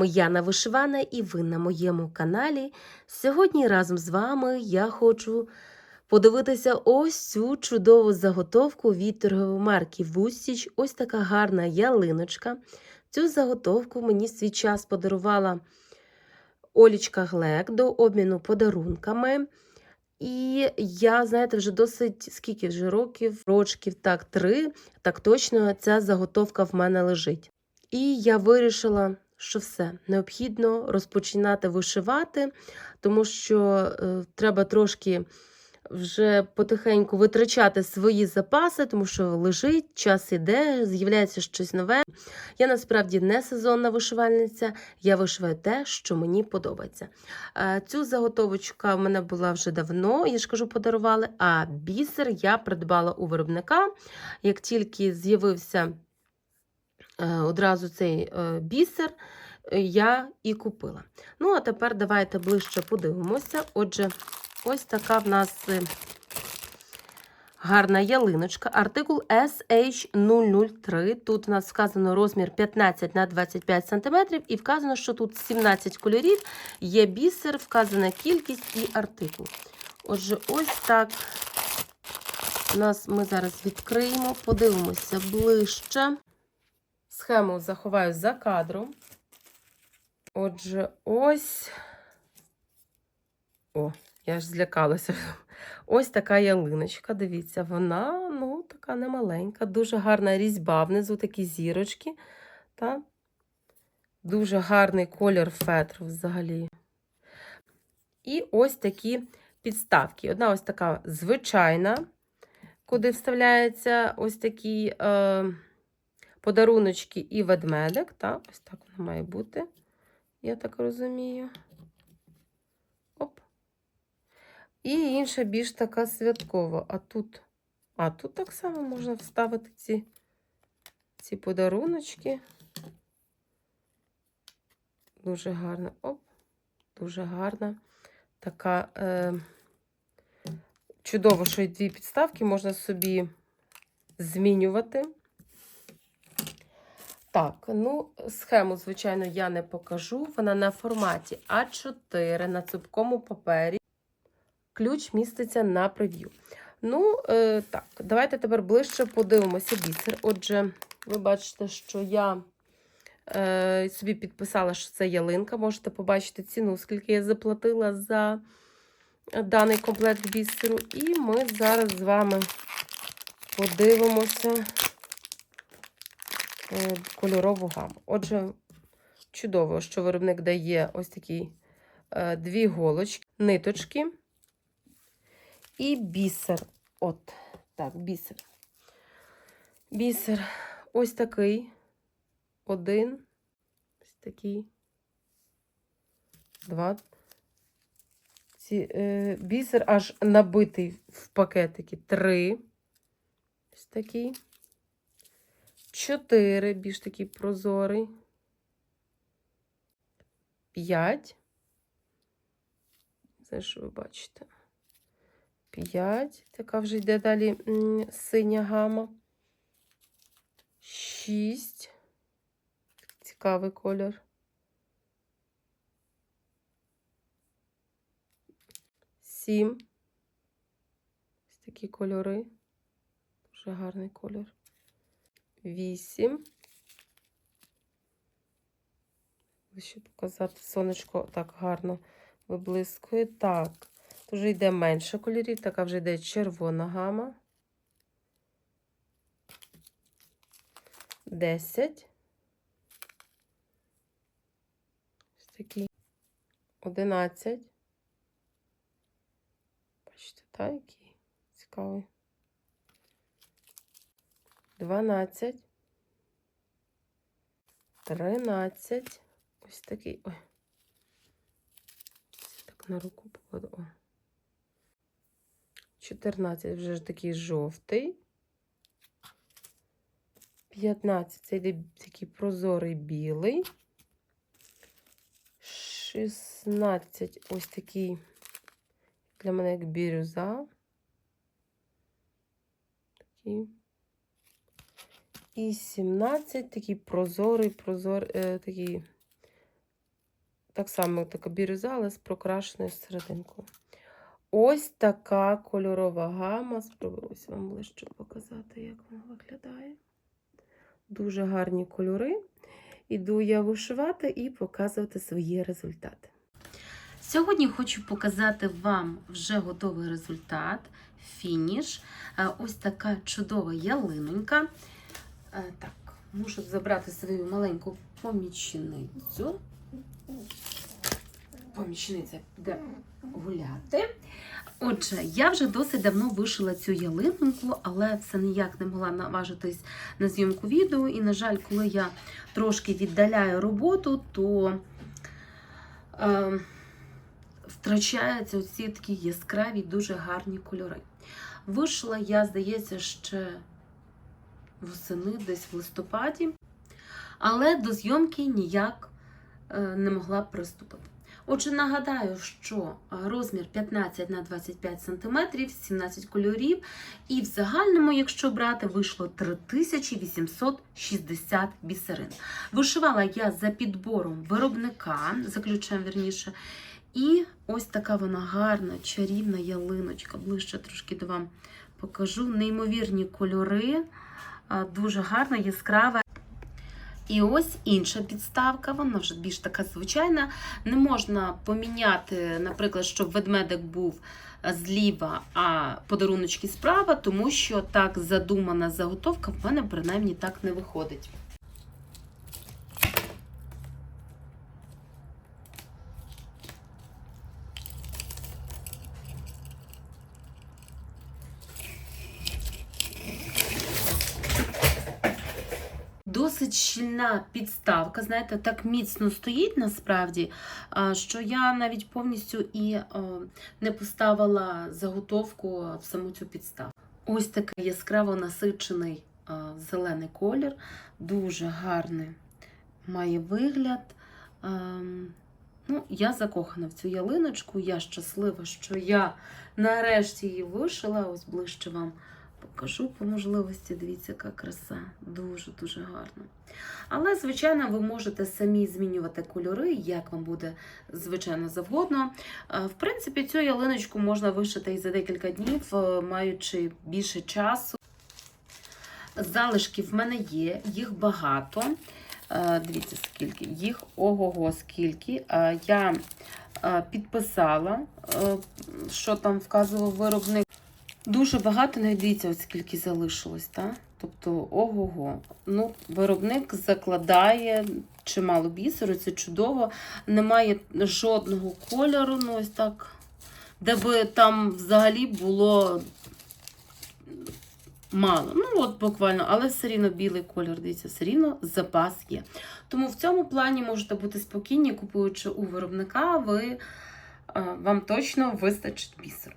Вами Яна Вишивана і ви на моєму каналі. Сьогодні разом з вами я хочу подивитися ось цю чудову заготовку від торгової марки Вустіч. Ось така гарна ялиночка. Цю заготовку мені свій час подарувала Олічка Глек до обміну подарунками. І я, знаєте, вже досить скільки вже років, рочків, так, три, так точно ця заготовка в мене лежить. І я вирішила, що все необхідно розпочинати вишивати, тому що е, треба трошки вже потихеньку витрачати свої запаси, тому що лежить, час іде, з'являється щось нове. Я насправді не сезонна вишивальниця, я вишиваю те, що мені подобається. Е, Цю заготовочка в мене була вже давно, я ж кажу, подарували, а бісер я придбала у виробника. Як тільки з'явився одразу цей е, бісер, е, я і купила. Ну, а тепер давайте ближче подивимося. Отже, ось така в нас е, гарна ялиночка. Артикул SH003. Тут у нас вказано розмір 15 на 25 см, і вказано, що тут 17 кольорів, є бісер, вказана кількість і артикул. Отже, ось так. У нас ми зараз відкриємо, подивимося ближче. Схему заховаю за кадром. Отже, ось. О, я ж злякалася. Ось така ялиночка. Дивіться, вона, ну, така немаленька, дуже гарна різьба внизу такі зірочки. Та? Дуже гарний колір фетру взагалі. І ось такі підставки. Одна ось така звичайна, куди вставляються ось такі е, подаруночки і ведмедик. Та? Ось так вона має бути, я так розумію. Оп. І інша більш така святкова. А тут, а тут так само можна вставити ці, ці подаруночки. Дуже гарна. Оп, дуже гарна. Така е, чудово, що й дві підставки можна собі змінювати. Так, ну, схему, звичайно, я не покажу. Вона на форматі А4 на цупкому папері. Ключ міститься на прев'ю. Ну, е, так, давайте тепер ближче подивимося бісер. Отже, ви бачите, що я е, собі підписала, що це ялинка. Можете побачити ціну, скільки я заплатила за даний комплект бісеру. І ми зараз з вами подивимося кольорову гаму. Отже, чудово, що виробник дає ось такі е, дві голочки, ниточки і бісер. От, так, бісер. Бісер ось такий. Один. Ось такий. Два. Ці, е, бісер аж набитий в пакетики. Три. Ось такий. Чотири. Більш такий прозорий. П'ять. Це що ви бачите? 5. Така вже йде далі синя гама. 6. Цікавий колір. 7. Ось такі кольори. Дуже гарний колір. 8. Ще показати сонечко так гарно виблискує. Так. Тут вже йде менше кольорів, така вже йде червона гама. 10. Ось такий. 11. Бачите, так, який цікавий. 12. 13. Ось такий. Ой. Так на руку покладу. О. 14 вже ж такий жовтий. 15 це йде такий прозорий білий. 16 ось такий для мене як бірюза. Такий. І 17 такий прозорий, прозор, е, такий, так само така бірюза, але з прокрашеною серединкою. Ось така кольорова гама. Спробуюсь вам ближче показати, як вона виглядає. Дуже гарні кольори. Іду я вишивати і показувати свої результати. Сьогодні хочу показати вам вже готовий результат, фініш. Е, Ось така чудова ялинонька. Е, Так, мушу забрати свою маленьку помічницю. Помічниця піде гуляти. Отже, я вже досить давно вишила цю ялинку, але все ніяк не могла наважитись на зйомку відео. І, на жаль, коли я трошки віддаляю роботу, то е, втрачаються оці такі яскраві, дуже гарні кольори. Вишила я, здається, ще восени, десь в листопаді, але до зйомки ніяк е, не могла приступити. Отже, нагадаю, що е, розмір 15 на 25 см, 17 кольорів, і в загальному, якщо брати, вийшло 3860 бісерин. Вишивала я за підбором виробника, за ключем вірніше. І ось така вона гарна, чарівна ялиночка. Ближче трошки до вам покажу. Неймовірні кольори, дуже гарна, яскрава. І ось інша підставка, вона вже більш така звичайна. Не можна поміняти, наприклад, щоб ведмедик був е, зліва, а подаруночки справа, тому що так задумана заготовка в мене принаймні так не виходить. Досить щільна підставка, знаєте, так міцно стоїть насправді, що я навіть повністю і е, не поставила заготовку в саму цю підставку. Ось такий яскраво насичений зелений колір, дуже гарний має вигляд. Ем, Ну, я закохана в цю ялиночку, я щаслива, що я нарешті її вишила. Ось ближче вам покажу по можливості. Дивіться, яка краса. Дуже-дуже гарно. Але, звичайно, ви можете самі змінювати кольори, як вам буде, звичайно, завгодно. Е, В принципі, цю ялиночку можна вишити і за декілька днів, е, маючи більше часу. Залишки в мене є, їх багато. Е, Дивіться, скільки їх ого-го, скільки. Я підписала, що там вказував виробник. Дуже багато, навіть дивіться, от скільки залишилось, так? Тобто, ого-го. Ну, виробник закладає чимало бісеру, це чудово. Немає жодного кольору, ну ось так, де би там взагалі було мало. Ну, от буквально, але все рівно білий кольор, дивіться, все рівно запас є. Тому в цьому плані можете бути спокійні, купуючи у виробника, ви, е, вам точно вистачить бісеру.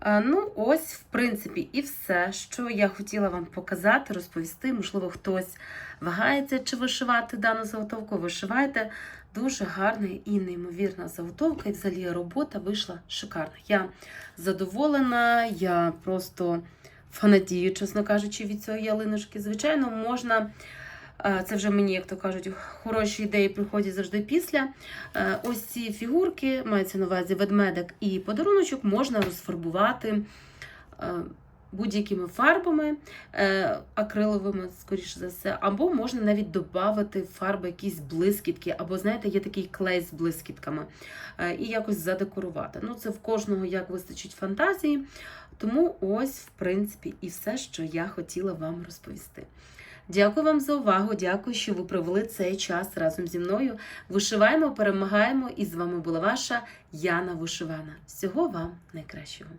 Е, Ну, ось, в принципі, і все, що я хотіла вам показати, розповісти. Можливо, хтось вагається, чи вишивати дану заготовку. Вишивайте. Дуже гарна і неймовірна заготовка, і взагалі робота вийшла шикарна. Я задоволена, я просто фанатію, чесно кажучи, від цієї ялиночки. Звичайно, можна. Е, Це вже мені, як то кажуть, хороші ідеї приходять завжди після. Е, Ось ці фігурки, мається на увазі ведмедик і подаруночок, можна розфарбувати е, будь-якими фарбами, акриловими, скоріше за все, або можна навіть додати фарби якісь блискітки, або, знаєте, є такий клей з блискітками, і якось задекорувати. Ну, це в кожного як вистачить фантазії. Тому ось, в принципі, і все, що я хотіла вам розповісти. Дякую вам за увагу. Дякую, що ви провели цей час разом зі мною. Вишиваємо, перемагаємо. І з вами була ваша Яна Вишивана. Всього вам найкращого.